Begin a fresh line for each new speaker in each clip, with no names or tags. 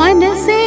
മനസ്സേ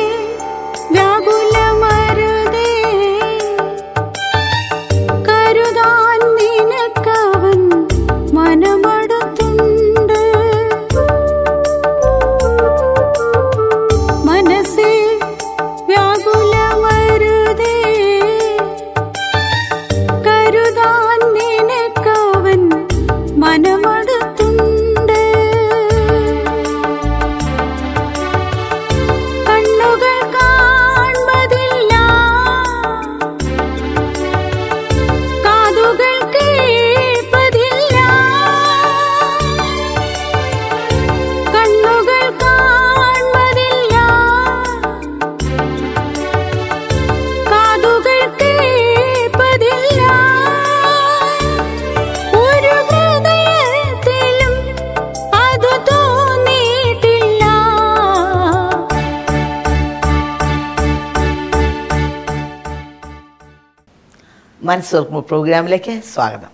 മനസ്സോർക്കുമ്പോൾ പ്രോഗ്രാമിലേക്ക് സ്വാഗതം.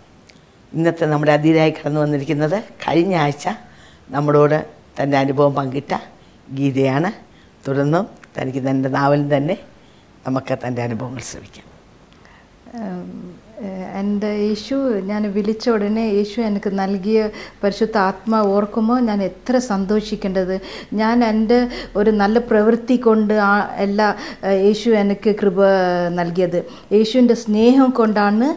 ഇന്നത്തെ നമ്മുടെ അതിഥിയായി കടന്നു വന്നിരിക്കുന്നത് കഴിഞ്ഞ ആഴ്ച നമ്മളോട് തന്റെ അനുഭവം പങ്കിട്ട ഗീതയാണ്. തുടർന്നും തനിക്ക് തന്റെ നാവലിൽ തന്നെ നമുക്ക് തന്റെ അനുഭവങ്ങൾ ശ്രമിക്കാം.
എന്റെ യേശു ഞാൻ വിളിച്ച ഉടനെ യേശു എനിക്ക് നൽകിയ പരിശുദ്ധ ആത്മാ ഓർക്കുമ്പോൾ ഞാൻ എത്ര സന്തോഷിക്കേണ്ടത്. ഞാൻ എന്റെ ഒരു നല്ല പ്രവൃത്തി കൊണ്ട് ആ എല്ലാ യേശു എനിക്ക് കൃപ നൽകിയത്. യേശുവിന്റെ സ്നേഹം കൊണ്ടാണ്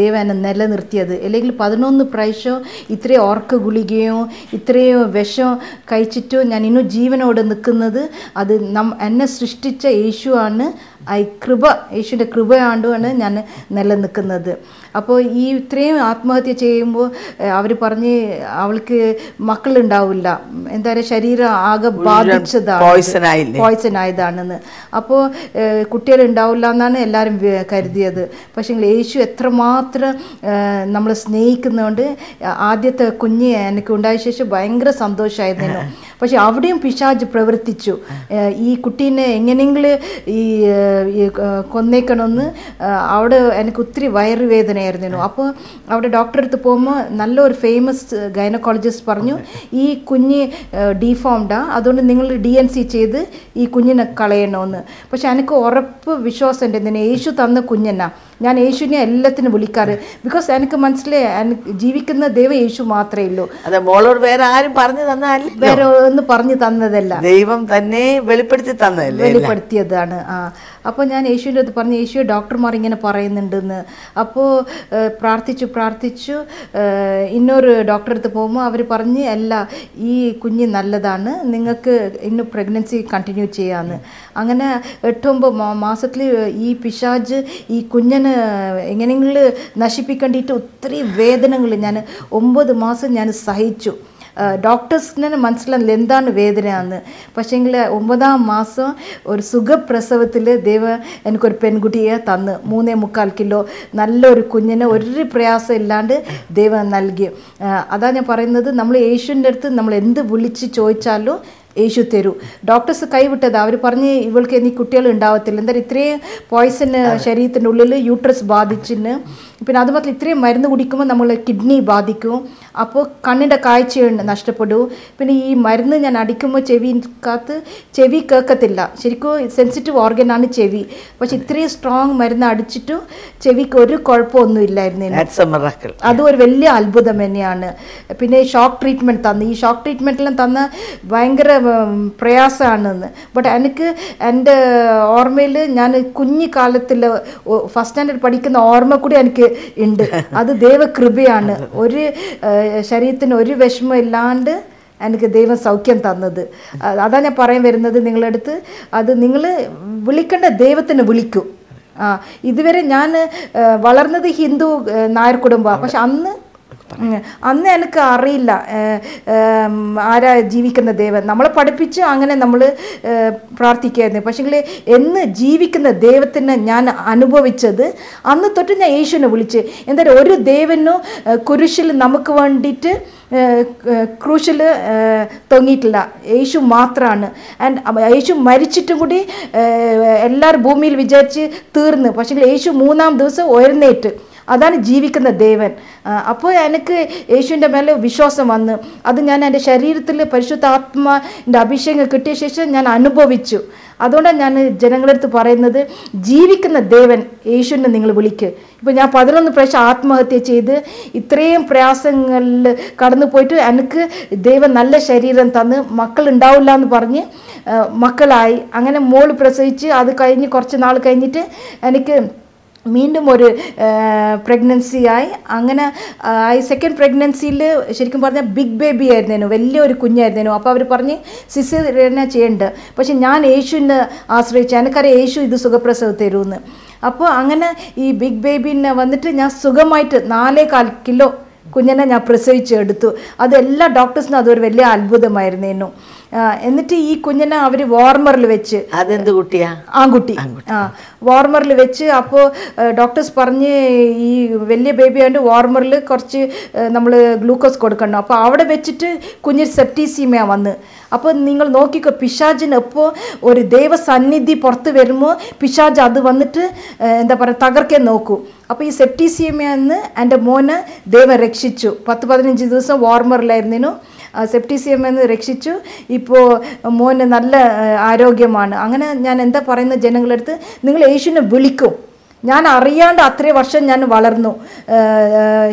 ദൈവം എന്നെ നിലനിർത്തിയത്. അല്ലെങ്കിൽ പതിനൊന്ന് പ്രാവശ്യം ഇത്രയും ഓർക്ക് ഗുളികയോ ഇത്രയും വിഷം കഴിച്ചിട്ടോ ഞാൻ ഇന്നും ജീവനോടെ നിൽക്കുന്നത്. അത് നം എന്നെ സൃഷ്ടിച്ച യേശുവാണ് ആ ഈ കൃപ യേശുവിന്റെ കൃപയാണ്ടുമാണ് ഞാൻ നിലനിൽക്കുന്നത്. അപ്പോൾ ഈ ഇത്രയും ആത്മഹത്യ ചെയ്യുമ്പോൾ അവർ പറഞ്ഞ് അവൾക്ക് മക്കളുണ്ടാവില്ല. എന്താ പറയുക ശരീരം ആകെ ബാധിച്ചതാണ്? പോയ്സൺ ആയതാണെന്ന്. അപ്പോൾ കുട്ടികൾ ഉണ്ടാവില്ല എന്നാണ് എല്ലാവരും കരുതിയത്. പക്ഷേ യേശു എത്രമാത്രം നമ്മൾ സ്നേഹിക്കുന്നതുകൊണ്ട് ആദ്യത്തെ കുഞ്ഞ് എനിക്ക് ഉണ്ടായ ശേഷം ഭയങ്കര സന്തോഷമായിരുന്നു പക്ഷെ അവിടെയും പിശാജ് പ്രവർത്തിച്ചു. ഈ കുട്ടീനെ എങ്ങനെയെങ്കിലും ഈ കൊന്നേക്കണമെന്ന് അവിടെ എനിക്ക് ഒത്തിരി വയറുവേദനയായിരുന്നു അപ്പോൾ അവിടെ ഡോക്ടറെ അടുത്ത് പോകുമ്പോൾ നല്ലൊരു ഫേമസ് ഗൈനക്കോളജിസ്റ്റ് പറഞ്ഞു ഈ കുഞ്ഞ് ഡീഫോംഡാ അതുകൊണ്ട് നിങ്ങൾ ഡി എൻ സി ചെയ്ത് ഈ കുഞ്ഞിനെ കളയണമെന്ന് പക്ഷെ എനിക്ക് ഉറപ്പ് വിശ്വാസം ഉണ്ട് എന്തിനാ യേശു തന്ന കുഞ്ഞെന്നാ. ഞാൻ യേശുവിനെ എല്ലാത്തിനും വിളിക്കാറ്. ബിക്കോസ് എനിക്ക് മനസ്സിലായി ജീവിക്കുന്ന ദൈവം യേശു മാത്രമേ ഉള്ളൂ.
അതെ മോളോട് വേറെ ആരും പറഞ്ഞു തന്നല്ല
വേറെ ഒന്നും പറഞ്ഞു തന്നതല്ല.
ദൈവം തന്നെ വെളിപ്പെടുത്തി തന്നതല്ലേ?
വെളിപ്പെടുത്തിയതാണ് ആ. അപ്പോൾ ഞാൻ യേശുവിന്റെ അടുത്ത് പറഞ്ഞു യേശു ഡോക്ടർമാർ ഇങ്ങനെ പറയുന്നുണ്ടെന്ന്. അപ്പോൾ പ്രാർത്ഥിച്ചു പ്രാർത്ഥിച്ചു ഇന്നൊരു ഡോക്ടറെ അടുത്ത് പോകുമ്പോൾ അവർ പറഞ്ഞ് അല്ല ഈ കുഞ്ഞ് നല്ലതാണ് നിങ്ങൾക്ക് ഇന്ന് പ്രഗ്നൻസി കണ്ടിന്യൂ ചെയ്യാമെന്ന് അങ്ങനെ എട്ടൊമ്പത് മാസത്തിൽ ഈ പിശാജ് ഈ കുഞ്ഞിനെ എങ്ങനെയെങ്കിലും നശിപ്പിക്കേണ്ടിയിട്ട് ഒത്തിരി വേദനകൾ ഞാൻ ഒമ്പത് മാസം ഞാൻ സഹിച്ചു. ഡോക്ടേഴ്സിന് മനസ്സിലാകുന്നില്ല എന്താണ് വേദനയാന്ന്. പക്ഷേങ്കിൽ ഒമ്പതാം മാസം ഒരു സുഖപ്രസവത്തിൽ ദൈവം എനിക്കൊരു പെൺകുട്ടിയെ തന്ന്. മൂന്നേ മുക്കാൽ കിലോ നല്ലൊരു കുഞ്ഞിനെ ഒരു പ്രയാസം ഇല്ലാണ്ട് ദൈവം നൽകി. അതാ ഞാൻ പറയുന്നത്. നമ്മൾ യേശുവിന്റെ അടുത്ത് നമ്മൾ എന്ത് വിളിച്ച് ചോദിച്ചാലും യേശു തരൂ. ഡോക്ടേഴ്സ് കൈവിട്ടത് അവർ പറഞ്ഞ് ഇവൾക്ക് ഇനി കുട്ടികൾ ഉണ്ടാവത്തില്ല. എന്തായാലും ഇത്രയും പോയ്സൺ ശരീരത്തിന്റെ ഉള്ളിൽ യൂട്രസ് ബാധിച്ചിന്. പിന്നെ അത് മാത്രം ഇത്രയും മരുന്ന് കുടിക്കുമ്പോൾ നമ്മൾ കിഡ്നി ബാധിക്കും. അപ്പോൾ കണ്ണിന്റെ കാഴ്ച നഷ്ടപ്പെടും പിന്നെ ഈ മരുന്ന് ഞാൻ അടിക്കുമ്പോൾ ചെവിക്കകത്ത് ചെവി കേൾക്കത്തില്ല. ശരിക്കും സെൻസിറ്റീവ് ഓർഗനാണ് ചെവി. പക്ഷെ ഇത്രയും സ്ട്രോങ് മരുന്ന് അടിച്ചിട്ടും ചെവിക്ക് ഒരു കുഴപ്പമൊന്നും ഇല്ലായിരുന്നു അതും ഒരു വലിയ അത്ഭുതം തന്നെയാണ്. പിന്നെ ഷോക്ക് ട്രീറ്റ്മെന്റ് തന്നു. ഈ ഷോക്ക് ട്രീറ്റ്മെന്റെല്ലാം തന്ന ഭയങ്കര പ്രയാസമാണെന്ന്. ബട്ട് എനിക്ക് എന്റെ ഓർമ്മയിൽ ഞാൻ കുഞ്ഞു കാലത്തിൽ ഫസ്റ്റ് സ്റ്റാൻഡേർഡ് പഠിക്കുന്ന ഓർമ്മ കൂടി എനിക്ക് ഉണ്ട്. അത് ദൈവകൃപയാണ്. ഒരു ശരീരത്തിന് ഒരു വിഷമം ഇല്ലാണ്ട് എനിക്ക് ദൈവം സൗഖ്യം തന്നത്. അതാ ഞാൻ പറയാൻ വരുന്നത് നിങ്ങളെടുത്ത് അത് നിങ്ങൾ വിളിക്കേണ്ട ദൈവത്തിന് വിളിക്കൂ. ആ ഇതുവരെ ഞാൻ വളർന്നത് ഹിന്ദു നായർ കുടുംബമാണ്. പക്ഷെ അന്ന് അന്ന് എനിക്ക് അറിയില്ല ആരാ ജീവിക്കുന്ന ദൈവം നമ്മളെ പഠിപ്പിച്ച് അങ്ങനെ നമ്മൾ പ്രാർത്ഥിക്കായിരുന്നു പക്ഷേങ്കിൽ എന്ന് ജീവിക്കുന്ന ദൈവത്തിന് ഞാൻ അനുഭവിച്ചത് അന്ന് തൊട്ട് ഞാൻ യേശുവിനെ വിളിച്ച് എന്തായാലും ഒരു ദൈവനും കുരിശിൽ നമുക്ക് വേണ്ടിയിട്ട് ക്രൂശിൽ തൊങ്ങിയിട്ടില്ല. യേശു മാത്രമാണ് ആൻഡ് യേശു മരിച്ചിട്ടും കൂടി എല്ലാവരും ഭൂമിയിൽ വിചാരിച്ച് തീർന്ന്. പക്ഷേ യേശു മൂന്നാം ദിവസം ഉയർന്നേറ്റ് അതാണ് ജീവിക്കുന്ന ദേവൻ. അപ്പോൾ എനിക്ക് യേശുവിന്റെ മേലെ വിശ്വാസം വന്ന്. അത് ഞാൻ എന്റെ ശരീരത്തിൽ പരിശുദ്ധ ആത്മാന്റെ അഭിഷേകം കിട്ടിയ ശേഷം ഞാൻ അനുഭവിച്ചു. അതുകൊണ്ടാണ് ഞാൻ ജനങ്ങളെടുത്ത് പറയുന്നത് ജീവിക്കുന്ന ദേവൻ യേശുവിനെ നിങ്ങൾ വിളിക്ക്. ഇപ്പോൾ ഞാൻ പതിനൊന്ന് പ്രാവശ്യം ആത്മഹത്യ ചെയ്ത് ഇത്രയും പ്രയാസങ്ങളിൽ കടന്നു പോയിട്ട് എനിക്ക് ദൈവം നല്ല ശരീരം തന്ന് മക്കൾ ഉണ്ടാവില്ല എന്ന് പറഞ്ഞ് മക്കളായി. അങ്ങനെ മോൾ പ്രസവിച്ച് അത് കഴിഞ്ഞ് കുറച്ച് നാൾ കഴിഞ്ഞിട്ട് എനിക്ക് വീണ്ടും ഒരു പ്രഗ്നൻസി ആയി. അങ്ങനെ ഈ സെക്കൻഡ് പ്രഗ്നൻസിയിൽ ശരിക്കും പറഞ്ഞാൽ ബിഗ് ബേബി ആയിരുന്നേനു വലിയൊരു കുഞ്ഞായിരുന്നേനു. അപ്പോൾ അവർ പറഞ്ഞ് സിസേറിയന ചെയ്യേണ്ടത് പക്ഷെ ഞാൻ യേശുവിനെ ആശ്രയിച്ചു. എനിക്കറിയാം യേശു ഇത് സുഖപ്രസവ തരുമെന്ന് അപ്പോൾ അങ്ങനെ ഈ ബിഗ് ബേബിനെ വന്നിട്ട് ഞാൻ സുഖമായിട്ട് നാലേ കാൽ കിലോ കുഞ്ഞിനെ ഞാൻ പ്രസവിച്ച് എടുത്തു അത് എല്ലാ ഡോക്ടേഴ്സിനും അതൊരു വലിയ അത്ഭുതമായിരുന്നേനു. എന്നിട്ട് ഈ കുഞ്ഞിനെ അവർ വാർമറിൽ വെച്ച്
അതെന്ത് കുട്ടിയാ?
ആൺകുട്ടി. ആ വാർമറിൽ വെച്ച് അപ്പോൾ ഡോക്ടേഴ്സ് പറഞ്ഞ് ഈ വലിയ ബേബി ആയതുകൊണ്ട് വാർമറിൽ കുറച്ച് നമ്മൾ ഗ്ലൂക്കോസ് കൊടുക്കണം അപ്പോൾ അവിടെ വെച്ചിട്ട് കുഞ്ഞിന് സെപ്റ്റീസീമ വന്ന്. അപ്പോൾ നിങ്ങൾ നോക്കിക്കോ പിശാജിന് എപ്പോൾ ഒരു ദൈവസന്നിധി പുറത്ത് വരുമ്പോൾ പിശാജ് അത് വന്നിട്ട് എന്താ പറയുക തകർക്കേ നോക്കൂ. അപ്പോൾ ഈ സെപ്റ്റീസിയമെന്ന് എന്റെ മോനെ ദൈവം രക്ഷിച്ചു. പത്ത് പതിനഞ്ച് ദിവസം വാർമറിലായിരുന്നേനു സെപ്റ്റീസിയം എന്ന് രക്ഷിച്ചു. ഇപ്പോൾ മോന് നല്ല ആരോഗ്യമാണ്. അങ്ങനെ ഞാൻ എന്താ പറയുന്ന ജനങ്ങളെടുത്ത്? നിങ്ങൾ യേശുവിനെ വിളിക്കും. ഞാൻ അറിയാണ്ട് അത്രയും വർഷം ഞാൻ വളർന്നു.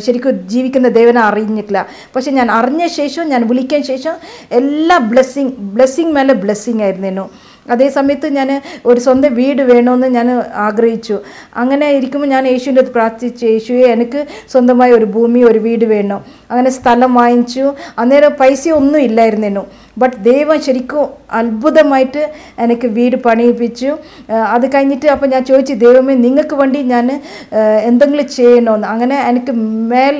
ശരിക്കും ജീവിക്കുന്ന ദേവനെ അറിഞ്ഞിട്ടില്ല. പക്ഷെ ഞാൻ അറിഞ്ഞ ശേഷം ഞാൻ വിളിക്കാൻ ശേഷം എല്ലാ ബ്ലെസ്സിങ് ബ്ലെസ്സിങ് മേലെ ബ്ലെസ്സിങ് ആയിരുന്നേനു അതേ സമയത്ത് ഞാൻ ഒരു സ്വന്തം വീട് വേണമെന്ന് ഞാൻ ആഗ്രഹിച്ചു. അങ്ങനെ ഇരിക്കുമ്പോൾ ഞാൻ യേശുവിന്റെ അടുത്ത് പ്രാർത്ഥിച്ചു യേശുവെ എനിക്ക് സ്വന്തമായി ഒരു ഭൂമി ഒരു വീട് വേണം. അങ്ങനെ സ്ഥലം വാങ്ങിച്ചു. അന്നേരം പൈസ ഒന്നും ഇല്ലായിരുന്നേനു. ബട്ട് ദൈവം ശരിക്കും അത്ഭുതമായിട്ട് എനിക്ക് വീട് പണിയിപ്പിച്ചു. അത് കഴിഞ്ഞിട്ട് അപ്പോൾ ഞാൻ ചോദിച്ചു ദൈവമേ നിങ്ങൾക്ക് വേണ്ടി ഞാൻ എന്തെങ്കിലും ചെയ്യണമെന്ന് അങ്ങനെ എനിക്ക് മേൽ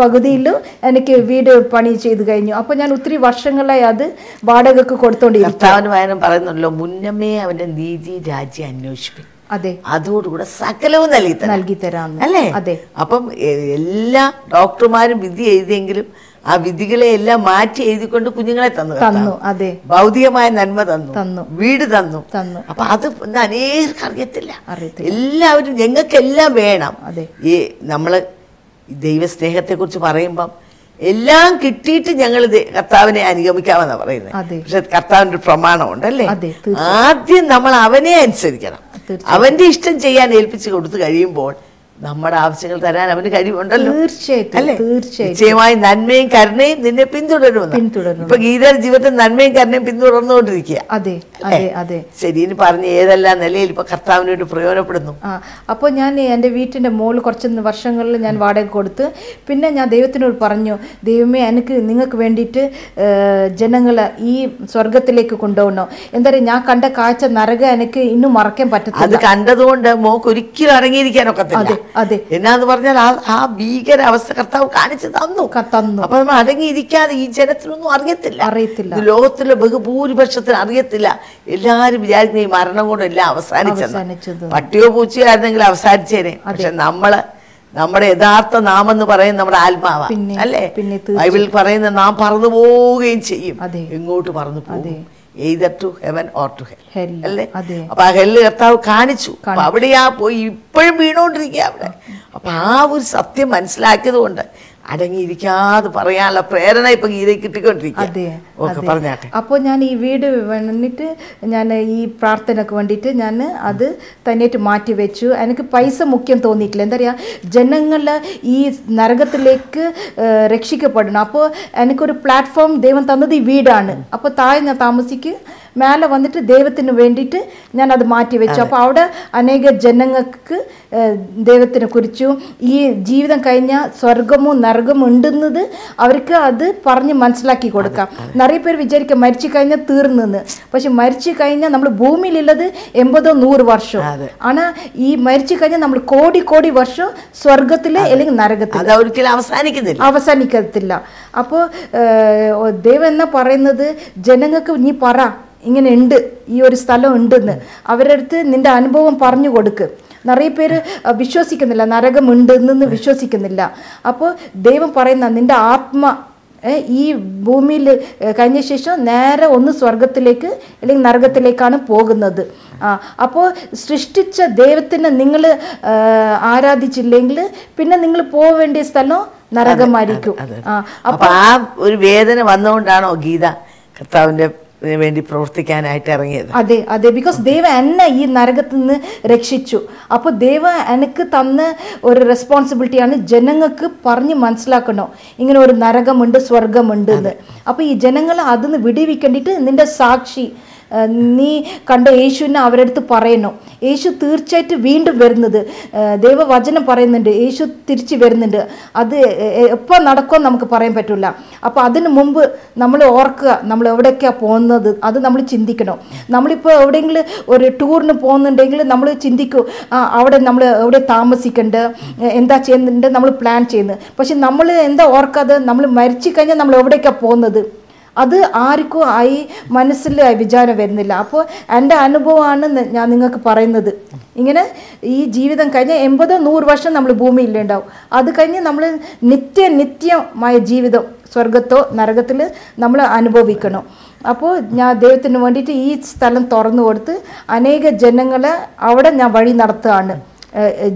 പകുതിയിലും എനിക്ക് വീട് പണി ചെയ്ത് കഴിഞ്ഞു. അപ്പോൾ ഞാൻ ഒത്തിരി വർഷങ്ങളായി അത് വാടകയ്ക്ക് കൊടുത്തോണ്ടിരിക്കും
വായനം മുന്നമേ അവന്റെ നീതി രാജ്യം അന്വേഷിപ്പിക്കും
അതെ.
അതോടുകൂടെ സകലവും നൽകി.
നൽകി തരാം
അല്ലേ?
അതെ.
അപ്പം എല്ലാ ഡോക്ടർമാരും വിധി എഴുതിയെങ്കിലും ആ വിധികളെ എല്ലാം മാറ്റി എഴുതിക്കൊണ്ട് കുഞ്ഞുങ്ങളെ തന്നു
തന്നു അതെ.
ഭൗതികമായ നന്മ തന്നു.
തന്നു.
വീട് തന്നു.
തന്നു.
അപ്പൊ അത് അനേകർക്ക് അറിയത്തില്ല.
അറിയത്തില്ല.
എല്ലാവരും ഞങ്ങൾക്കെല്ലാം വേണം.
അതെ.
ഈ നമ്മൾ ദൈവസ്നേഹത്തെ കുറിച്ച് പറയുമ്പം എല്ലാം കിട്ടിയിട്ട് ഞങ്ങൾ കർത്താവിനെ അനുഗമിക്കാമെന്നാ പറയുന്നത്. പക്ഷെ കർത്താവിന്റെ ഒരു പ്രമാണമുണ്ട് അല്ലേ ആദ്യം നമ്മൾ അവനെ അനുസരിക്കണം. അവന്റെ ഇഷ്ടം ചെയ്യാൻ ഏൽപ്പിച്ച് കൊടുത്തു കഴിയുമ്പോൾ നമ്മുടെ ആവശ്യങ്ങൾ തരാൻ അവന് കഴിവുണ്ടല്ലോ.
തീർച്ചയായിട്ടും, തീർച്ചയായിട്ടും.
നന്മയും കരുണയും നിന്നെ പിന്തുടരുമെന്ന്.
പിന്തുടരും.
ഇപ്പൊ ഗീതയുടെ ജീവിതത്തിൽ നന്മയും കരുണയും പിന്തുടർന്നുകൊണ്ടിരിക്കുക.
അതെ അതെ അതെ.
ശരി പറഞ്ഞ് ഏതെല്ലാം നിലയിൽ ഇപ്പൊ കർത്താവിനോട് പ്രയോജനപ്പെടുന്നു?
അപ്പൊ അപ്പോൾ ഞാൻ എന്റെ വീട്ടിന്റെ മോൾ കുറച്ച് വർഷങ്ങളിൽ ഞാൻ വാടക കൊടുത്ത് പിന്നെ ഞാൻ ദൈവത്തിനോട് പറഞ്ഞു ദൈവമേ എനിക്ക് നിങ്ങൾക്ക് വേണ്ടിയിട്ട് ജനങ്ങളെ ഈ സ്വർഗത്തിലേക്ക് കൊണ്ടുപോകണം? എന്താ പറയുക ഞാൻ കണ്ട കാഴ്ച നരക എനിക്ക് ഇന്നും മറക്കാൻ പറ്റത്തില്ല.
അത് കണ്ടതുകൊണ്ട് മോക്ക് ഒരിക്കലും അടങ്ങിയിരിക്കാനൊക്കത്തില്ല. എന്നാന്ന് പറഞ്ഞാൽ ആ ആ ഭീകര അവസ്ഥ കർത്താവ് കാണിച്ചു തന്നു.
തന്നു.
അപ്പൊ നമ്മൾ അടങ്ങിയിരിക്കാതെ ഈ ജനത്തിനൊന്നും അറിയത്തില്ല.
അറിയത്തില്ല.
ലോകത്തിലെ ബഹുഭൂരിപക്ഷത്തിന് അറിയത്തില്ല. എല്ലാരും വിചാരിക്കുന്ന ഈ മരണം കൊണ്ട് എല്ലാം
അവസാനിച്ചത്.
പട്ടിയോ പൂച്ചയോ ആയിരുന്നെങ്കിൽ അവസാനിച്ചേനെ. പക്ഷെ നമ്മൾ നമ്മുടെ യഥാർത്ഥ നാം എന്ന് പറയുന്നത് നമ്മുടെ ആത്മാവ. അല്ലേ. ബൈബിൾ പറയുന്ന നാം പറന്നു പോവുകയും ചെയ്യും എങ്ങോട്ട് പറന്നു പോകും. Either to heaven or to hell
Hell.
അല്ലേ. അപ്പൊ ആ ഹെല്ല് കർത്താവ് കാണിച്ചു അപ്പൊ അവിടെയാ പോയി ഇപ്പോഴും വീണോണ്ടിരിക്കുക അവിടെ അപ്പൊ ആ ഒരു സത്യം മനസ്സിലാക്കിയത് കൊണ്ട് അടങ്ങിയിരിക്കാതെ പറയാനുള്ള പ്രേരണ ഇപ്പൊ ഗീതയ്ക്ക്
കിട്ടിക്കൊണ്ടിരിക്കും.
പറഞ്ഞാട്ടെ.
അപ്പോൾ ഞാൻ ഈ വീട് വന്നിട്ട് ഞാൻ ഈ പ്രാർത്ഥനക്ക് വേണ്ടിയിട്ട് ഞാൻ അത് തന്നെയായിട്ട് മാറ്റി വെച്ചു. എനിക്ക് പൈസ മുഖ്യം തോന്നിയിട്ടില്ല. എന്താ പറയുക ജനങ്ങൾ ഈ നരകത്തിലേക്ക് രക്ഷിക്കപ്പെടണം. അപ്പോൾ എനിക്കൊരു പ്ലാറ്റ്ഫോം ദൈവം തന്നത് ഈ വീടാണ്. അപ്പോൾ താഴെ ഞാൻ താമസിക്ക് മേലെ വന്നിട്ട് ദൈവത്തിന് വേണ്ടിയിട്ട് ഞാൻ അത് മാറ്റി വെച്ചു. അപ്പോൾ അവിടെ അനേക ജനങ്ങൾക്ക് ദൈവത്തിനെ കുറിച്ചും ഈ ജീവിതം കഴിഞ്ഞാൽ സ്വർഗമോ നരകമോ ഉണ്ടെന്നത് അവർക്ക് അത് പറഞ്ഞ് മനസ്സിലാക്കി കൊടുക്കാം. നിറയെ പേര് വിചാരിക്കാം മരിച്ചു കഴിഞ്ഞാൽ തീർന്നെന്ന്. പക്ഷെ മരിച്ചു കഴിഞ്ഞാൽ നമ്മൾ ഭൂമിയിലുള്ളത് എൺപതോ നൂറ് വർഷം. ആണ് ഈ മരിച്ചു കഴിഞ്ഞാൽ നമ്മൾ കോടി കോടി വർഷം സ്വർഗത്തിൽ അല്ലെങ്കിൽ നരകത്തിൽ
ഒരിക്കലും അവസാനിക്കുന്നില്ല.
അവസാനിക്കത്തില്ല. അപ്പോൾ ദൈവം എന്നാ പറയുന്നത്? ജനങ്ങൾക്ക് നീ പറ. ഇങ്ങനെ ഉണ്ട് ഈ ഒരു സ്ഥലം ഉണ്ടെന്ന് അവരുടെ അടുത്ത് നിന്റെ അനുഭവം പറഞ്ഞു കൊടുക്ക്. നിറയെ പേര് വിശ്വസിക്കുന്നില്ല. നരകമുണ്ടെന്ന് വിശ്വസിക്കുന്നില്ല. അപ്പോൾ ദൈവം പറയുന്ന നിന്റെ ആത്മ ഈ ഭൂമിയിൽ കഴിഞ്ഞ ശേഷം നേരെ ഒന്ന് സ്വർഗത്തിലേക്ക് അല്ലെങ്കിൽ നരകത്തിലേക്കാണ് പോകുന്നത്. ആ അപ്പോൾ സൃഷ്ടിച്ച ദൈവത്തിനെ നിങ്ങൾ ആരാധിച്ചില്ലെങ്കിൽ പിന്നെ നിങ്ങൾ പോവേണ്ടിയ സ്ഥലം നരകമായിരിക്കും. ആ
അപ്പൊ ആ ഒരു വേദന വന്നുകൊണ്ടാണോ ഗീത കർത്താവിന്റെ വേണ്ടി പ്രവർത്തിക്കാനായിട്ട് ഇറങ്ങിയത്.
അതെ അതെ. ബിക്കോസ് ദൈവ എന്നെ ഈ നരകത്തിൽ നിന്ന് രക്ഷിച്ചു. അപ്പോൾ ദൈവ എനിക്ക് തന്ന ഒരു റെസ്പോൺസിബിലിറ്റിയാണ് ജനങ്ങൾക്ക് പറഞ്ഞ് മനസ്സിലാക്കണോ. ഇങ്ങനെ ഒരു നരകമുണ്ട് സ്വർഗമുണ്ട് എന്ന്. അപ്പോൾ ഈ ജനങ്ങളെ അതിന്ന് വിടിവിക്കേണ്ടിയിട്ട് നിന്റെ സാക്ഷി നീ കണ്ട യേശുവിനെ അവരടുത്ത് പറയണം യേശു തീർച്ചയായിട്ടും വീണ്ടും വരുന്നത്. ദൈവവചനം പറയുന്നുണ്ട്. യേശു തിരിച്ചു വരുന്നുണ്ട്. അത് എപ്പോൾ നടക്കുമെന്ന് നമുക്ക് പറയാൻ പറ്റില്ല അപ്പോൾ അതിന് മുമ്പ് നമ്മൾ ഓർക്കുക നമ്മൾ എവിടെയൊക്കെയാണ് പോകുന്നത്? അത് നമ്മൾ ചിന്തിക്കണം. നമ്മളിപ്പോൾ എവിടെയെങ്കിലും ഒരു ടൂറിന് പോകുന്നുണ്ടെങ്കിൽ നമ്മൾ ചിന്തിക്കും അവിടെ നമ്മൾ എവിടെ താമസിക്കേണ്ടത് എന്താ ചെയ്യുന്നുണ്ട്? നമ്മൾ പ്ലാൻ ചെയ്യുന്നത് പക്ഷെ നമ്മൾ എന്താ ഓർക്കാതെ നമ്മൾ മരിച്ചു കഴിഞ്ഞാൽ നമ്മൾ എവിടേക്കാണ് പോകുന്നത്? അത് ആർക്കും ആയി മനസ്സിൽ വിചാരം വരുന്നില്ല. അപ്പോൾ എന്റെ അനുഭവമാണ് ഞാൻ നിങ്ങൾക്ക് പറയുന്നത്. ഇങ്ങനെ ഈ ജീവിതം കഴിഞ്ഞ എൺപതോ നൂറ് വർഷം നമ്മൾ ഭൂമിയിലുണ്ടാവും. അത് കഴിഞ്ഞ് നമ്മൾ നിത്യ നിത്യമായ ജീവിതം സ്വർഗത്തോ നരകത്തിൽ നമ്മൾ അനുഭവിക്കണം. അപ്പോൾ ഞാൻ ദൈവത്തിന് വേണ്ടിയിട്ട് ഈ സ്ഥലം തുറന്നു കൊടുത്ത് അനേക ജനങ്ങളെ അവിടെ ഞാൻ വഴി നടത്തുകയാണ്.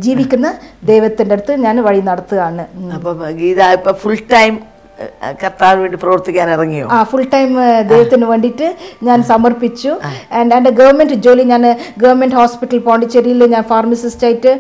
ജീവിക്കുന്ന ദൈവത്തിന്റെ അടുത്ത് ഞാൻ വഴി നടത്തുകയാണ്. അപ്പോൾ
അപ്പൊ ഗീത ഇപ്പം ഫുൾ ടൈം കർത്താവിന് വേണ്ടി പ്രവർത്തിക്കാൻ ഇറങ്ങിയോ?
ആ ഫുൾ ടൈം ദൈവത്തിന് വേണ്ടിയിട്ട് ഞാൻ സമർപ്പിച്ചു. ആൻഡ് എന്റെ ഗവൺമെന്റ് ജോലി ഞാൻ ഗവൺമെന്റ് ഹോസ്പിറ്റൽ പോണ്ടിച്ചേരിയിൽ ഞാൻ ഫാർമസിസ്റ്റായിട്ട്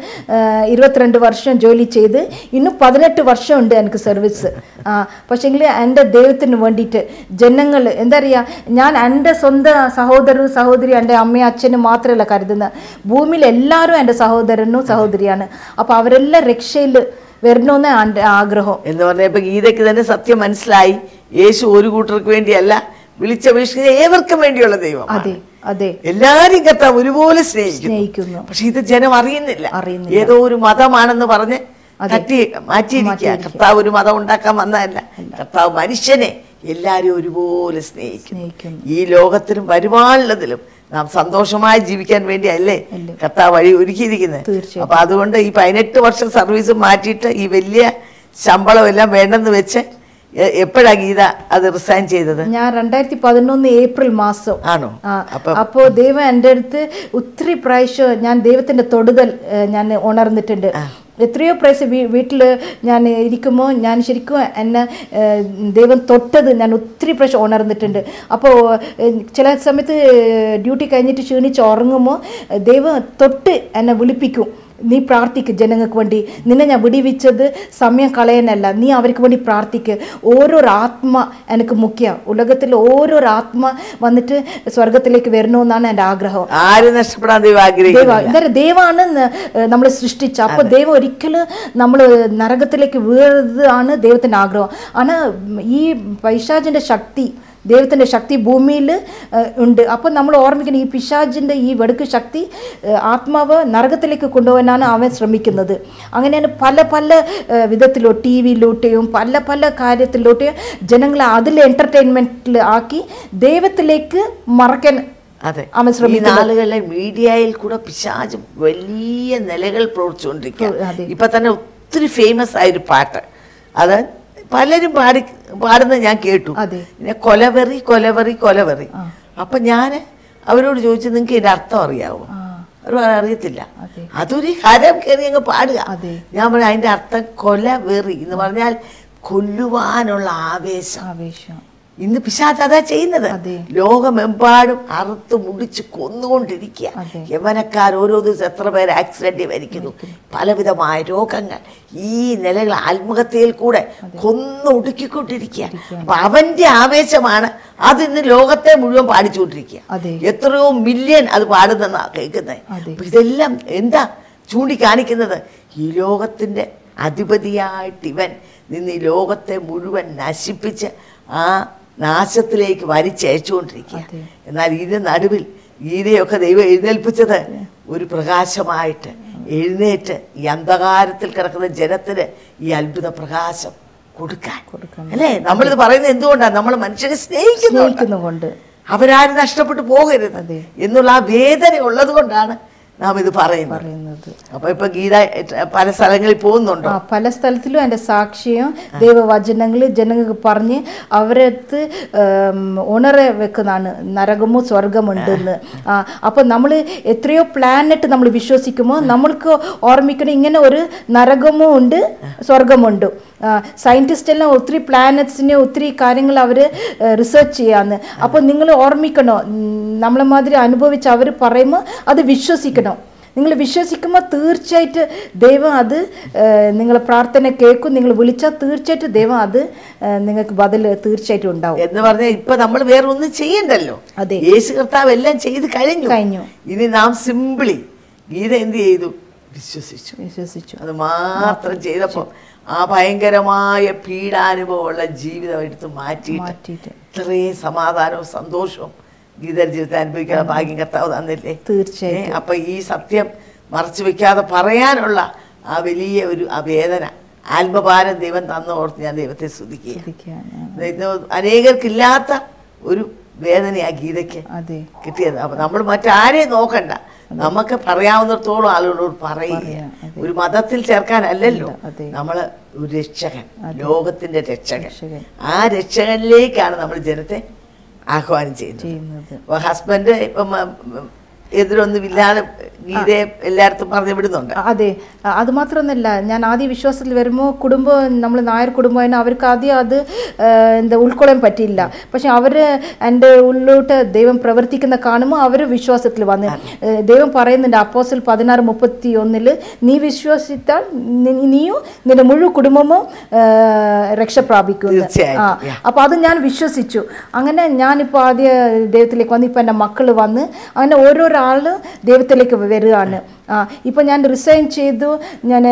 ഇരുപത്തിരണ്ട് വർഷം ജോലി ചെയ്ത് ഇന്നും പതിനെട്ട് വർഷമുണ്ട് എനിക്ക് സർവീസ് ആ പക്ഷേങ്കിൽ എന്റെ ദൈവത്തിന് വേണ്ടിയിട്ട് ജനങ്ങൾ എന്താ പറയുക ഞാൻ എന്റെ സ്വന്തം സഹോദരനും സഹോദരി എന്റെ അമ്മയും അച്ഛനും മാത്രമല്ല കരുതുന്നത് ഭൂമിയിൽ എല്ലാവരും എന്റെ സഹോദരനും സഹോദരിയാണ്. അപ്പോൾ അവരെല്ലാം രക്ഷയിൽ വരണമെന്ന് ആഗ്രഹം.
എന്ന് പറഞ്ഞപ്പോ ഗീതയ്ക്ക് തന്നെ സത്യം മനസ്സിലായി. യേശു ഒരു കൂട്ടർക്ക് വേണ്ടിയല്ല വിളിച്ചപേക്ഷിക്കുന്ന ഏവർക്കും വേണ്ടിയുള്ള ദൈവം
അതെ അതെ.
എല്ലാരും കത്താ ഒരുപോലെ സ്നേഹിക്കുന്നു. പക്ഷെ ഇത് ജനം അറിയുന്നില്ല.
അറിയുന്നില്ല.
ഏതോ ഒരു മതമാണെന്ന് പറഞ്ഞ് തട്ടി മാറ്റിയിരിക്കുക കർത്താവ് ഒരു മതം ഉണ്ടാക്കാൻ വന്നതല്ല. കർത്താവ് മനുഷ്യനെ എല്ലാരും ഒരുപോലെ സ്നേഹിക്കും
സ്നേഹിക്കുന്നു.
ഈ ലോകത്തിലും വരുവാനുള്ളതിലും നാം സന്തോഷമായി ജീവിക്കാൻ വേണ്ടിയല്ലേ
അല്ലേ.
കർത്താവ് വഴി ഒരുക്കിയിരിക്കുന്നത് അപ്പൊ അതുകൊണ്ട് ഈ പതിനെട്ട് വർഷം സർവീസ് മാറ്റിയിട്ട് ഈ വലിയ ശമ്പളം എല്ലാം വേണ്ടെന്ന് വെച്ച് എപ്പോഴാ ഗീത അത് റിസൈൻ ചെയ്തത്?
ഞാൻ രണ്ടായിരത്തി പതിനൊന്ന് ഏപ്രിൽ മാസം.
ആണോ? അപ്പോ
ദൈവം എന്റെ അടുത്ത് ഒത്തിരി പ്രാവശ്യം ഞാൻ ദൈവത്തിന്റെ തൊടുതൽ ഞാൻ ഉണർന്നിട്ടുണ്ട്. എത്രയോ പ്രാവശ്യം വീ വീട്ടിൽ ഞാൻ ഇരിക്കുമ്പോൾ ഞാൻ ശരിക്കും എന്നെ ദൈവം തൊട്ടത് ഞാൻ ഒത്തിരി പ്രാവശ്യം ഉണർന്നിട്ടുണ്ട്. അപ്പോൾ ചില സമയത്ത് ഡ്യൂട്ടി കഴിഞ്ഞിട്ട് ക്ഷീണിച്ച് ഉറങ്ങുമ്പോൾ ദൈവം തൊട്ട് എന്നെ വിളിപ്പിക്കും. നീ പ്രാർത്ഥിക്ക് ജനങ്ങൾക്ക് വേണ്ടി. നിന്നെ ഞാൻ വിടിവിച്ചത് സമയം കളയാനല്ല. നീ അവർക്ക് വേണ്ടി പ്രാർത്ഥിക്ക്. ഓരോ ആത്മ എനിക്ക് മുഖ്യ. ഉലകത്തിൽ ഓരോ ആത്മ വന്നിട്ട് സ്വർഗത്തിലേക്ക് വരണമെന്നാണ് എന്റെ ആഗ്രഹം.
ആരും നഷ്ടപ്പെടാൻ ദൈവം
ദൈവ
ആഗ്രഹിക്കുന്നില്ല
ദൈവമാണ് നമ്മൾ സൃഷ്ടിച്ച. അപ്പൊ ദൈവം ഒരിക്കലും നമ്മൾ നരകത്തിലേക്ക് വീഴുന്നതാണ് ദൈവത്തിന്റെ ആഗ്രഹം. ആണ് ഈ പൈശാചിന്റെ ശക്തി ദൈവത്തിന്റെ ശക്തി ഭൂമിയിൽ ഉണ്ട്. അപ്പോൾ നമ്മൾ ഓർമ്മിക്കണം ഈ പിശാജിന്റെ ഈ വെടുക്ക് ശക്തി ആത്മാവ് നരകത്തിലേക്ക് കൊണ്ടുപോകാനാണ് അവൻ ശ്രമിക്കുന്നത്. അങ്ങനെയാണ് പല പല വിധത്തിലോ ടി വിയിലോട്ടെയും പല പല കാര്യത്തിലൂടെയും ജനങ്ങളെ അതിൽ എന്റർടൈൻമെന്റിൽ ആക്കി ദൈവത്തിലേക്ക് മറക്കാൻ
അതെ.
അവൻ ശ്രമിക്കുന്ന
ആളുകളെ മീഡിയയിൽ കൂടെ പിശാജ് വലിയ നിലകൾ. പ്രവർത്തിച്ചുകൊണ്ടിരിക്കുക ഇപ്പം തന്നെ ഒത്തിരി ഫേമസ് ആയൊരു പാട്ട്. അത് പലരും പാടി പാടുന്നത് ഞാൻ കേട്ടു. പിന്നെ കൊലവെറി കൊലവെറി കൊലവെറി. അപ്പൊ ഞാൻ അവരോട് ചോദിച്ചു നിങ്ങൾക്ക് ഇതിന്റെ അർത്ഥം അറിയാവോ. അവർ അറിയത്തില്ല. അതൊരു ഹരം കയറി അങ്ങ് പാടുക. ഞാൻ പറഞ്ഞു അതിന്റെ അർത്ഥം കൊലവെറി. എന്ന് പറഞ്ഞാൽ കൊല്ലുവാനുള്ള ആവേശം.
ആവേശം.
ഇന്ന് പിശാച്ച് അതാ ചെയ്യുന്നത്. ലോകമെമ്പാടും അറുത്ത് മുടിച്ച് കൊന്നുകൊണ്ടിരിക്കുക. യവനക്കാർ ഓരോ ദിവസം എത്ര പേര് ആക്സിഡന്റ് മരിക്കുന്നു. പലവിധമായ രോഗങ്ങൾ. ഈ നിലകൾ ആത്മഹത്യയിൽ കൂടെ കൊന്നു കൊന്നൊടുക്കിക്കൊണ്ടിരിക്കുക അപ്പൊ അവന്റെ ആവേശമാണ് അത് ഇന്ന് ലോകത്തെ മുഴുവൻ പാടിച്ചുകൊണ്ടിരിക്കുക. എത്രയോ മില്യൺ അത് പാടുന്നെന്നാ കേൾക്കുന്നത്. അപ്പൊ ഇതെല്ലാം എന്താ ചൂണ്ടിക്കാണിക്കുന്നത്? ഈ ലോകത്തിന്റെ അധിപതിയായിട്ട് ഇവൻ നിന്ന് ഈ ലോകത്തെ മുഴുവൻ നശിപ്പിച്ച് ആ നാശത്തിലേക്ക് വലിച്ചയച്ചുകൊണ്ടിരിക്കുക എന്നാൽ ഇതിന് നടുവിൽ ഗീതയൊക്കെ ദൈവം എഴുന്നേൽപ്പിച്ചത് ഒരു പ്രകാശമായിട്ട് എഴുന്നേറ്റ് ഈ അന്ധകാരത്തിൽ കിടക്കുന്ന ജനത്തിന് ഈ അത്ഭുത പ്രകാശം കൊടുക്കാൻ. അല്ലേ? നമ്മളിത് പറയുന്നത് എന്തുകൊണ്ടാണ് നമ്മൾ മനുഷ്യരെ സ്നേഹിക്കുന്നു
സ്നേഹിക്കുന്നുകൊണ്ട്
അവരാരും നഷ്ടപ്പെട്ടു പോകരുത്. എന്നുള്ള ആ വേദന ഉള്ളത് കൊണ്ടാണ് നാം ഇത് പറയുന്നത്. അപ്പൊ ഇപ്പൊ ഗീത പല സ്ഥലങ്ങളിൽ പോകുന്നുണ്ടോ?
പല സ്ഥലത്തിലും എന്റെ സാക്ഷ്യം ദൈവവചനങ്ങൾ ജനങ്ങൾക്ക് പറഞ്ഞ് അവരടുത്ത് ഉണര വെക്കുന്നതാണ്. നരകമോ സ്വർഗമുണ്ടെന്ന്. ആ അപ്പൊ നമ്മൾ എത്രയോ പ്ലാനറ്റ് നമ്മൾ വിശ്വസിക്കുമ്പോൾ നമ്മൾക്ക് ഓർമ്മിക്കണം ഇങ്ങനെ ഒരു നരകമോ ഉണ്ട് സ്വർഗമുണ്ട് സയന്റിസ്റ്റ് എല്ലാം ഒത്തിരി പ്ലാനറ്റ്സിനെ ഒത്തിരി കാര്യങ്ങൾ അവർ റിസർച്ച് ചെയ്യാന്ന്. അപ്പോൾ നിങ്ങൾ ഓർമ്മിക്കണോ നമ്മളെ മാതിരി അനുഭവിച്ച് അവർ പറയുമ്പോൾ അത് വിശ്വസിക്കണം. നിങ്ങൾ വിശ്വസിക്കുമ്പോൾ തീർച്ചയായിട്ട് ദൈവം അത് നിങ്ങൾ പ്രാർത്ഥന കേൾക്കും. നിങ്ങൾ വിളിച്ചാൽ തീർച്ചയായിട്ടും ദൈവം അത് നിങ്ങൾക്ക് ബദൽ തീർച്ചയായിട്ടും ഉണ്ടാവും.
എന്ന് പറഞ്ഞാൽ ഇപ്പൊ നമ്മൾ വേറെ ഒന്നും ചെയ്യണ്ടല്ലോ.
അതെ.
യേശു കർത്താവ് എല്ലാം ചെയ്ത് കഴിഞ്ഞു.
കഴിഞ്ഞു.
ഇനി നാം സിമ്പിളി ഗീത എന്ത് ചെയ്തു? വിശ്വസിച്ചു.
വിശ്വസിച്ചു.
അത് മാത്രം ചെയ്തപ്പോ ആ ഭയങ്കരമായ പീഡാനുഭവമുള്ള ജീവിതം എടുത്ത് മാറ്റിയിട്ട് ഇത്രയും സമാധാനവും സന്തോഷവും ഗീത ജീവിതത്തെ അനുഭവിക്കാൻ ഭാഗ്യം കർത്താവ് തന്നില്ലേ? തീർച്ചയായും അപ്പം ഈ സത്യം മറച്ചു വെക്കാതെ പറയാനുള്ള ആ വലിയ ഒരു ആ വേദന ആത്മഭാരം ദൈവം തന്ന ഓർത്ത് ഞാൻ ദൈവത്തെ സ്തുതിക്കുകയാണ്. അനേകർക്കില്ലാത്ത ഒരു വേദനയാ ഗീതയ്ക്ക് കിട്ടിയത്. അപ്പൊ നമ്മൾ മറ്റാരെയും നോക്കണ്ട. നമുക്ക് പറയാവുന്നിടത്തോളം ആളുകളോട് പറയുക. ഒരു മതത്തിൽ ചേർക്കാനല്ലല്ലോ. നമ്മൾ ഒരു രക്ഷകൻ ലോകത്തിന്റെ രക്ഷകൻ. ആ രക്ഷകനിലേക്കാണ് നമ്മൾ ജനത്തെ ആഹ്വാനം ചെയ്യുന്നത്. ഹസ്ബൻഡ് ഇപ്പം എതിരൊന്നുമില്ലാതെ ഗീതയെ എല്ലായിടത്തും പറഞ്ഞു വിടുന്നുണ്ട്
അതെ. അ- അത് മാത്രമൊന്നുമല്ല ഞാൻ ആദ്യ വിശ്വാസത്തിൽ വരുമ്പോൾ കുടുംബം നമ്മൾ നായർ കുടുംബമായിരുന്നു അവർക്ക് ആദ്യം അത് എന്താ ഉൾക്കൊള്ളാൻ പറ്റിയില്ല. പക്ഷെ അവർ എന്റെ ഉള്ളിലോട്ട് ദൈവം പ്രവർത്തിക്കുന്ന കാണുമ്പോൾ അവർ വിശ്വാസത്തിൽ വന്ന് ദൈവം പറയുന്നുണ്ട് അപ്പോസിൽ പതിനാറ് മുപ്പത്തി ഒന്നിൽ നീ വിശ്വസിച്ചാൽ നീയും നിന്റെ മുഴുവൻ കുടുംബവും രക്ഷപ്രാപിക്കും രക്ഷ പ്രാപിക്കും ആ അപ്പോൾ അത് ഞാൻ വിശ്വസിച്ചു. അങ്ങനെ ഞാനിപ്പോൾ ആദ്യ ദൈവത്തിലേക്ക് വന്ന് ഇപ്പം എന്റെ മക്കൾ വന്ന് അങ്ങനെ ഓരോരോ ആൾ ദൈവത്തിലേക്ക് വരികയാണ്. ആ ഇപ്പം ഞാൻ റിസൈൻ ചെയ്തു. ഞാൻ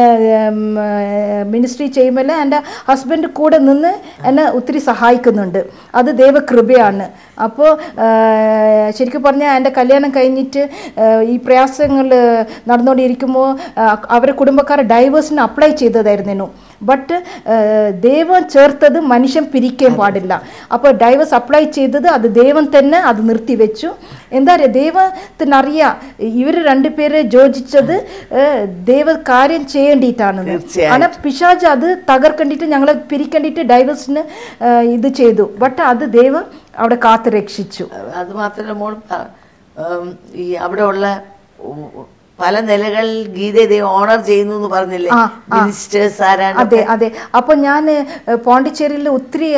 മിനിസ്ട്രി ചെയ്യുമ്പോൾ എന്റെ ഹസ്ബൻഡ് കൂടെ നിന്ന് എന്നെ ഒത്തിരി സഹായിക്കുന്നുണ്ട്. അത് ദൈവകൃപയാണ്. അപ്പോൾ ശരിക്കും പറഞ്ഞാൽ എന്റെ കല്യാണം കഴിഞ്ഞിട്ട് ഈ പ്രയാസങ്ങൾ നടന്നുകൊണ്ടിരിക്കുമ്പോൾ അവരെ കുടുംബക്കാർ ഡൈവേഴ്സിന് അപ്ലൈ ചെയ്തതായിരുന്നു. ബട്ട് ദൈവം ചേർത്തത് മനുഷ്യൻ പിരിക്കാൻ പാടില്ല. അപ്പോൾ ഡൈവേഴ്സ് അപ്ലൈ ചെയ്തത് അത് ദൈവം തന്നെ അത് നിർത്തിവെച്ചു എന്താ പറയുക ദൈവത്തിനറിയാം ഇവർ രണ്ടുപേരെ യോജിച്ചത് ദൈവ കാര്യം ചെയ്യേണ്ടിയിട്ടാണ്
തീർച്ചയായും.
ആണ് പിശാജ് അത് തകർക്കണ്ടിട്ട് ഞങ്ങളെ പിരിക്കണ്ടിട്ട് ഡൈവേഴ്സിന് ഇത് ചെയ്തു. ബട്ട് അത് ദൈവം അവിടെ കാത്തു രക്ഷിച്ചു
അത് മാത്രമല്ല മോൾ ഈ അവിടെ ഉള്ള പല നിലകളിൽ ഗീതയെ ഓണർ ചെയ്യുന്നു എന്ന് പറഞ്ഞില്ലേ. മിനിസ്റ്റേഴ്സ് ആരാണ്?
അതെ അതെ. അപ്പോൾ ഞാൻ പോണ്ടിച്ചേരിയിൽ ഒത്തിരി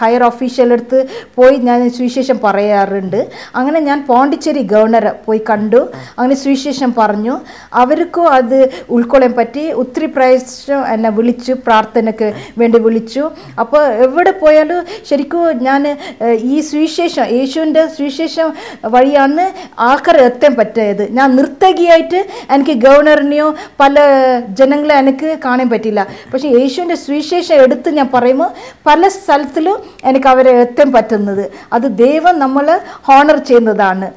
ഹയർ ഓഫീഷ്യലെടുത്ത് പോയി ഞാൻ സുവിശേഷം പറയാറുണ്ട്. അങ്ങനെ ഞാൻ പോണ്ടിച്ചേരി ഗവർണറെ പോയി കണ്ടു. അങ്ങനെ സുവിശേഷം പറഞ്ഞു. അവർക്കും അത് ഉൾക്കൊള്ളാൻ പറ്റി. ഒത്തിരി പ്രാവശ്യം എന്നെ വിളിച്ചു പ്രാർത്ഥനയ്ക്ക് വേണ്ടി വിളിച്ചു. അപ്പോൾ എവിടെ പോയാലും ശരിക്കും ഞാൻ ഈ സുവിശേഷം യേശുവിന്റെ സുവിശേഷം വഴിയാണ് ആൾക്കാർ എത്താൻ പറ്റിയത്. ഞാൻ നിർത്തകിയായിട്ട് എനിക്ക് ഗവർണറിനെയോ പല ജനങ്ങളെ എനിക്ക് കാണാൻ പറ്റില്ല. പക്ഷേ യേശുവിന്റെ സുവിശേഷം എടുത്ത് ഞാൻ പറയുമ്പോൾ പല സ്ഥലത്തിലും എനിക്ക് അവരെ എത്താൻ പറ്റുന്നത്. അത് ദൈവം നമ്മൾ ഹോണർ ചെയ്യുന്നതാണ്.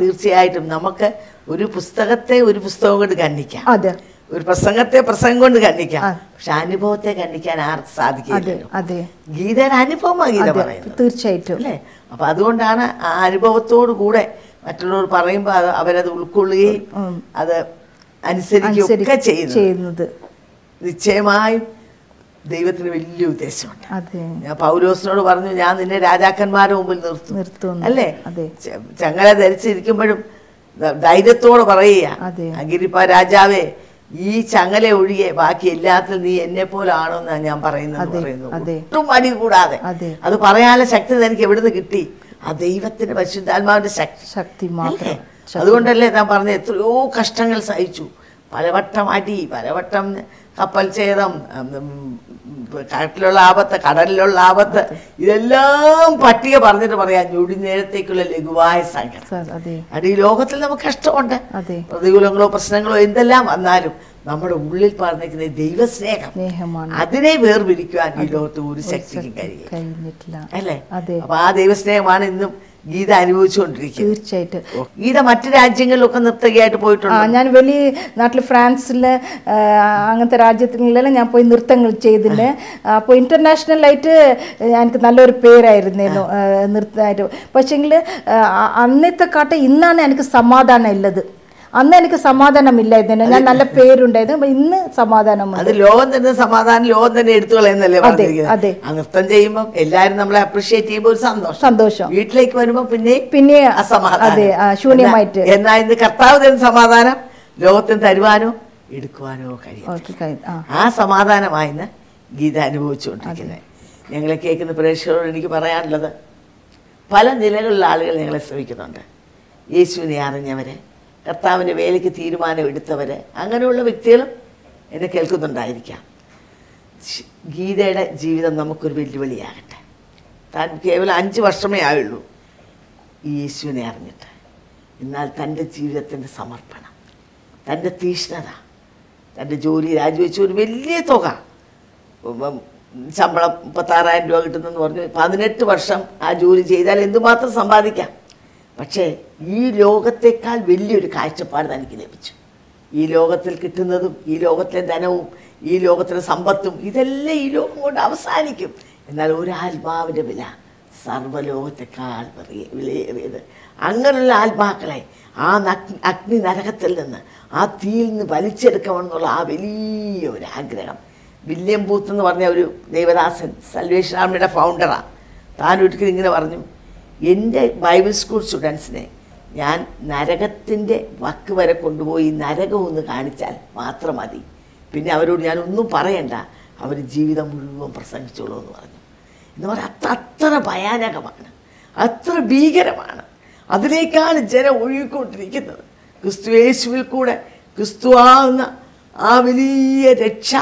തീർച്ചയായിട്ടും നമുക്ക് ഒരു പുസ്തകത്തെ ഒരു പുസ്തകം കൊണ്ട് കണ്ണിക്കാം
അതെ.
ഒരു പ്രസംഗത്തെ പ്രസംഗം കൊണ്ട് കണ്ണിക്കാം. പക്ഷെ അനുഭവത്തെ കണ്ണിക്കാൻ ആർക്ക്
അതെ
സാധിക്കില്ലല്ലോ ഗീതയുടെ അനുഭവമാണ് ഗീത പറയുന്നത്.
തീർച്ചയായിട്ടും.
അല്ലേ? അപ്പൊ അതുകൊണ്ടാണ് ആ അനുഭവത്തോടു കൂടെ മറ്റുള്ളവർ പറയുമ്പോൾ അത് അവരത് ഉൾക്കൊള്ളുകയും. അത് അനുസരിക്കുകയും
ഒക്കെ
ചെയ്യുന്നത്. നിശ്ചയമായും ദൈവത്തിന് വലിയ ഉദ്ദേശമുണ്ട് ഞാൻ പൗലോസിനോട് പറഞ്ഞു ഞാൻ നിന്നെ രാജാക്കന്മാരുടെ മുമ്പിൽ നിർത്തും.
നിർത്തും
അല്ലേ? ചങ്ങല ധരിച്ചിരിക്കുമ്പോഴും ധൈര്യത്തോട് പറയുക. അഗിരിപ്പ രാജാവേ ഈ ചങ്ങല ഒഴികെ ബാക്കി എല്ലാത്തിലും നീ എന്നെ പോലെ ആണോന്നാണ് ഞാൻ പറയുന്നത് പറയുന്നു. ഒട്ടും അടി കൂടാതെ.
അതെ.
അത് പറയാനുള്ള ശക്തി എനിക്ക് എവിടുന്ന് കിട്ടി? ആ ദൈവത്തിന് പരിശുദ്ധാത്മാവിന്റെ ശക്തി.
ശക്തി മാത്രം.
അതുകൊണ്ടല്ലേ ഞാൻ പറഞ്ഞ എത്രയോ കഷ്ടങ്ങൾ സഹിച്ചു. പലവട്ടം അടി പലവട്ടം കപ്പൽ ഛേദം കാട്ടിലുള്ള ആപത്ത് കടലിലുള്ള ആപത്ത് ഇതെല്ലാം പട്ടിക പറഞ്ഞിട്ട് പറയാം ഞൊടി നേരത്തേക്കുള്ള ലഘുവായ
സാർ അതെ.
ഈ ലോകത്തിൽ നമുക്ക് കഷ്ടമുണ്ട്. പ്രതികൂലങ്ങളോ പ്രശ്നങ്ങളോ എന്തെല്ലാം വന്നാലും നമ്മുടെ ഉള്ളിൽ പറഞ്ഞിരിക്കുന്ന ദൈവസ്നേഹം അതിനെ വേർപിരിക്കുവാൻ ഈ ലോകത്ത് ഒരു ശക്തിക്കും കഴിയും അല്ലേ? അപ്പൊ ആ ദൈവസ്നേഹമാണ് ഇന്നും ഗീത അനുഭവിച്ചുകൊണ്ടിരിക്കുന്നത്
തീർച്ചയായിട്ടും.
ഗീത മറ്റു രാജ്യങ്ങളിലൊക്കെ നർത്തകിയായിട്ട് പോയിട്ടുണ്ട്?
ഞാൻ വലിയ നാട്ടിൽ ഫ്രാൻസിൽ അങ്ങനത്തെ രാജ്യങ്ങളിലെല്ലാം ഞാൻ പോയി നൃത്തങ്ങൾ ചെയ്തിട്ടുണ്ട്. അപ്പോൾ ഇന്റർനാഷണലായിട്ട് എനിക്ക് നല്ലൊരു പേരായിരുന്നേനു നൃത്തമായിട്ട്. പക്ഷേങ്കിൽ അന്നത്തെ കാട്ടെ ഇന്നാണ് എനിക്ക് സമാധാനം ഉള്ളത്. അന്ന് എനിക്ക് സമാധാനമില്ല ഇതിന് ഞാൻ നല്ല പേരുണ്ടായിരുന്നു. ഇന്ന് സമാധാനമുണ്ട്.
അത് ലോകം തന്നെ സമാധാനം ലോകം തന്നെ എടുത്തു കളയുന്നല്ലേ
അതെ,
നൃത്തം ചെയ്യുമ്പോൾ എല്ലാരും നമ്മളെ അപ്രീഷിയേറ്റ് ചെയ്യുമ്പോൾ ഒരു സന്തോഷം.
സന്തോഷം.
വീട്ടിലേക്ക് വരുമ്പോ പിന്നെ
പിന്നെ അതെ ശൂന്യമായിട്ട്.
എന്നാ- ഇന്ന് കർത്താവ് തരുന്ന സമാധാനം? ലോകത്തിന് തരുവാനോ എടുക്കുവാനോ കഴിയും
ആ.
ആ സമാധാനമായി ഗീത അനുഭവിച്ചുകൊണ്ടിരിക്കുന്നത്. ഞങ്ങളെ കേൾക്കുന്ന പ്രേക്ഷകരോട് എനിക്ക് പറയാനുള്ളത് പല നിലകളിലുള്ള ആളുകൾ ഞങ്ങളെ ശ്രമിക്കുന്നുണ്ട്. യേശുവിനെ അറിഞ്ഞവര് കർത്താവിന്റെ വേലയ്ക്ക് തീരുമാനം എടുത്തവര്. അങ്ങനെയുള്ള വ്യക്തികളും എന്നെ കേൾക്കുന്നുണ്ടായിരിക്കാം. ഗീതയുടെ ജീവിതം നമുക്കൊരു വെല്ലുവിളിയാകട്ടെ. താൻ കേവലം അഞ്ച് വർഷമേ ആയുള്ളൂ ഈ യേശുവിനെ അറിഞ്ഞിട്ട്. എന്നാൽ തന്റെ ജീവിതത്തിന്റെ സമർപ്പണം തന്റെ തീഷ്ണത തന്റെ ജോലി രാജിവെച്ച ഒരു വലിയ തുക ശമ്പളം മുപ്പത്താറായിരം രൂപ കിട്ടുന്നെന്ന് പറഞ്ഞു പതിനെട്ട് വർഷം ആ ജോലി ചെയ്താൽ എന്തുമാത്രം സമ്പാദിക്കാം? പക്ഷേ ഈ ലോകത്തേക്കാൾ വലിയൊരു കാഴ്ചപ്പാട് തനിക്ക് ലഭിച്ചു. ഈ ലോകത്തിൽ കിട്ടുന്നതും ഈ ലോകത്തിലെ ധനവും ഈ ലോകത്തിലെ സമ്പത്തും ഇതെല്ലാം ഈ ലോകം കൊണ്ട് അവസാനിക്കും. എന്നാൽ ഒരാത്മാവിന്റെ വില സർവലോകത്തെക്കാൾ വലിയ- വിലയേറിയത് അങ്ങനെയുള്ള ആത്മാക്കളെ ആ അഗ്നി നരകത്തിൽ നിന്ന് ആ തീയിൽ നിന്ന് വലിച്ചെടുക്കണമെന്നുള്ള ആ വലിയ ഒരു ആഗ്രഹം വില്യം ബൂത്ത് എന്ന് പറഞ്ഞ ഒരു ദേവദാസൻ സൽവേഷൻ ആർമിയുടെ ഫൗണ്ടറാണ് താൻ ഒരിക്കലും ഇങ്ങനെ പറഞ്ഞു. എന്റെ ബൈബിൾ സ്കൂൾ സ്റ്റുഡൻസിനെ ഞാൻ നരകത്തിന്റെ വക്ക് വരെ കൊണ്ടുപോയി നരകം ഒന്ന് കാണിച്ചാൽ മാത്രം മതി. പിന്നെ അവരോട് ഞാൻ ഒന്നും പറയണ്ട. അവർ ജീവിതം മുഴുവൻ പ്രസംഗിച്ചോളൂ എന്ന് പറഞ്ഞു. എന്ന് പറഞ്ഞാൽ അത്ര അത്ര ഭയാനകമാണ്. അത്ര ഭീകരമാണ്. അതിലേക്കാണ് ജനം ഒഴുകിക്കൊണ്ടിരിക്കുന്നത്. ക്രിസ്തു യേശുവിൽ കൂടെ ക്രിസ്തു ആകുന്ന ആ വലിയ രക്ഷ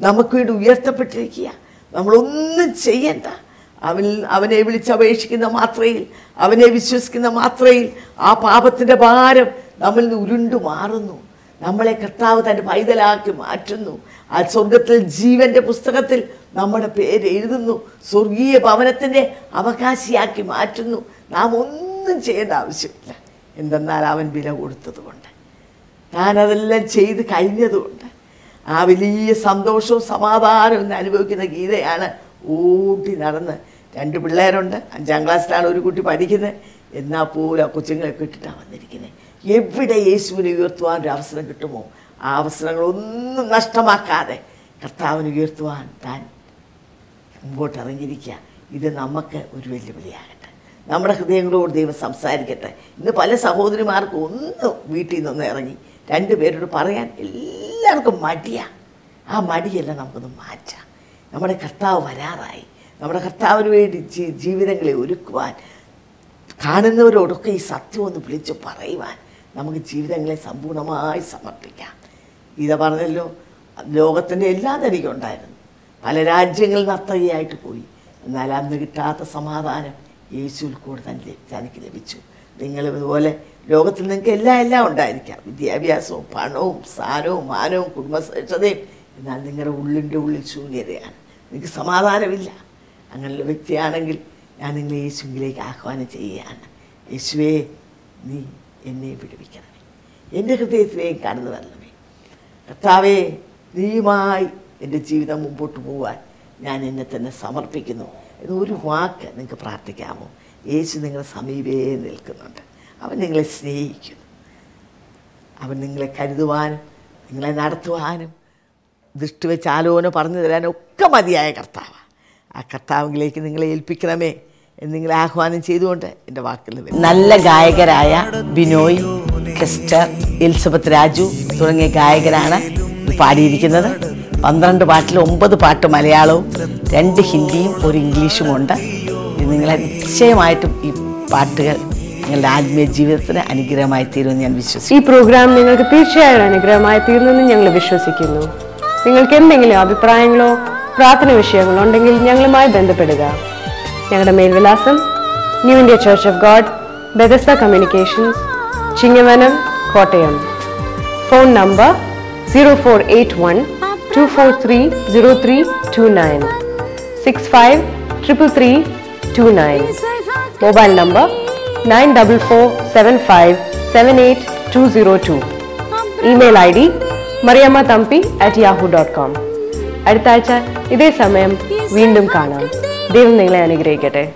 നമുക്ക് വേണ്ടി ഉയർത്തപ്പെട്ടിരിക്കുക നമ്മളൊന്നും ചെയ്യണ്ട. അവൻ അവനെ വിളിച്ചപേക്ഷിക്കുന്ന മാത്രയിൽ അവനെ വിശ്വസിക്കുന്ന മാത്രയിൽ ആ പാപത്തിന്റെ ഭാരം നമ്മിൽ നിന്ന് ഉരുണ്ടു മാറുന്നു. നമ്മളെ കർത്താവ് തന്റെ പൈതലാക്കി മാറ്റുന്നു. ആ സ്വർഗത്തിൽ ജീവന്റെ പുസ്തകത്തിൽ നമ്മുടെ പേര് എഴുതുന്നു. സ്വർഗീയ ഭവനത്തിന്റെ അവകാശിയാക്കി മാറ്റുന്നു. നാം ഒന്നും ചെയ്യേണ്ട ആവശ്യമില്ല. എന്തെന്നാൽ അവൻ വില കൊടുത്തതുകൊണ്ട്. താൻ അതെല്ലാം ചെയ്ത് കഴിഞ്ഞതുകൊണ്ട്. ആ വലിയ സന്തോഷവും സമാധാനവും അനുഭവിക്കുന്ന ഗീതയാണ് ഓടി നടന്ന് രണ്ട് പിള്ളേരുണ്ട്. അഞ്ചാം ക്ലാസ്സിലാണ് ഒരു കുട്ടി പഠിക്കുന്നത്. എന്നാൽ പോലും ആ കൊച്ചുങ്ങളെ ഇട്ടിട്ടാണ് വന്നിരിക്കുന്നത് എവിടെ യേശുവിനെ ഉയർത്തുവാൻ ഒരു അവസരം കിട്ടുമോ? ആ അവസരങ്ങളൊന്നും നഷ്ടമാക്കാതെ കർത്താവിന് ഉയർത്തുവാൻ താൻ മുമ്പോട്ട് ഇറങ്ങിയിരിക്കുക. ഇത് നമുക്ക് ഒരു വെല്ലുവിളിയാകട്ടെ. നമ്മുടെ ഹൃദയങ്ങളോട് ദൈവം സംസാരിക്കട്ടെ. ഇന്ന് പല സഹോദരിമാർക്കും ഒന്ന് വീട്ടിൽ നിന്നൊന്ന് ഇറങ്ങി രണ്ട് പേരോട് പറയാൻ എല്ലാവർക്കും മടിയാണ് ആ മടിയെല്ലാം നമുക്കൊന്ന് മാറ്റാം. നമ്മുടെ കർത്താവ് വരാറായി. നമ്മുടെ കർത്താവിന് വേണ്ടി ജീവിതങ്ങളെ ഒരുക്കുവാൻ കാണുന്നവരോടൊക്കെ ഈ സത്യം ഒന്ന് വിളിച്ച് പറയുവാൻ നമുക്ക് ജീവിതങ്ങളെ സമ്പൂർണമായി സമർപ്പിക്കാം. ഗീത പറഞ്ഞല്ലോ ലോകത്തിന്റെ എല്ലാ തനിക്കും ഉണ്ടായിരുന്നു. പല രാജ്യങ്ങളിൽ നർത്തകിയായിട്ട് പോയി. എന്നാൽ അന്ന് കിട്ടാത്ത സമാധാനം യേശുവിൽ കൂടെ തന്നെ തനിക്ക് ലഭിച്ചു. നിങ്ങൾ ഇതുപോലെ ലോകത്തിൽ നിങ്ങൾക്ക് എല്ലാം എല്ലാം ഉണ്ടായിരിക്കാം. വിദ്യാഭ്യാസവും പണവും സ്ഥാനവും മാനവും കുടുംബശ്രേഷ്ഠതയും. എന്നാൽ നിങ്ങളുടെ ഉള്ളിന്റെ ഉള്ളിൽ ശൂന്യതയാണ്. നിങ്ങൾക്ക് സമാധാനമില്ല. അങ്ങനെയുള്ള വ്യക്തിയാണെങ്കിൽ ഞാൻ നിങ്ങളെ യേശുവിലേക്ക് ആഹ്വാനം ചെയ്യുകയാണ്. യേശുവേ നീ എന്നെ പിടിപ്പിക്കണമേ എന്റെ ഹൃദയത്തിലേക്ക് കടന്നു വരണമേ. കർത്താവേ നീയുമായി എന്റെ ജീവിതം മുമ്പോട്ട് പോകാൻ ഞാൻ എന്നെ തന്നെ സമർപ്പിക്കുന്നു. എന്നൊരു വാക്ക് നിങ്ങൾക്ക് പ്രാർത്ഥിക്കാമോ? യേശു നിങ്ങളെ സമീപേ നിൽക്കുന്നുണ്ട്. അവൻ നിങ്ങളെ സ്നേഹിക്കുന്നു. അവൻ നിങ്ങളെ കരുതുവാനും നിങ്ങളെ നടത്തുവാനും ദൃഷ്ടി വെച്ച് ആലോചന പറഞ്ഞു തരാനും ഒക്കെ മതിയായ കർത്താവ് ആ കർത്താവിലേക്ക് നിങ്ങളെ ഏൽപ്പിക്കണമേ എന്ന് നിങ്ങളെ ആഹ്വാനം ചെയ്തുകൊണ്ട് എന്റെ വാക്കുകൾ നല്ല ഗായകരായ ബിനോയ് കെസ്റ്റർ എലിസബത്ത് രാജു തുടങ്ങിയ ഗായകരാണ് പാടിയിരിക്കുന്നത്. പന്ത്രണ്ട് പാട്ടിൽ ഒമ്പത് പാട്ട് മലയാളവും രണ്ട് ഹിന്ദിയും ഒരു ഇംഗ്ലീഷും ഉണ്ട് നിങ്ങളെ നിശ്ചയമായിട്ടും ഈ പാട്ടുകൾ നിങ്ങളുടെ ആത്മീയ ജീവിതത്തിന് അനുഗ്രഹമായി തീരുമെന്ന് ഞാൻ വിശ്വസിക്കുന്നു.
ഈ പ്രോഗ്രാം നിങ്ങൾക്ക് തീർച്ചയായും അനുഗ്രഹമായി തീർന്നെന്ന് ഞങ്ങൾ വിശ്വസിക്കുന്നു. നിങ്ങൾക്ക് എന്തെങ്കിലും അഭിപ്രായങ്ങളോ പ്രാർത്ഥന വിഷയങ്ങളുണ്ടെങ്കിൽ ഞങ്ങളുമായി ബന്ധപ്പെടുക. ഞങ്ങളുടെ മേൽവിലാസം new India church of God Bethesda communications Chingavanam Kottayam phone number zero four eight one two four three zero three two nine six five triple three two nine mobile number nine double four seven five seven eight two zero two email I D Mariyamma Thampi at Yahoo dot com അടുത്ത ആഴ്ച ഇതേ സമയം വീണ്ടും കാണാം. ദൈവം നിങ്ങളെ അനുഗ്രഹിക്കട്ടെ.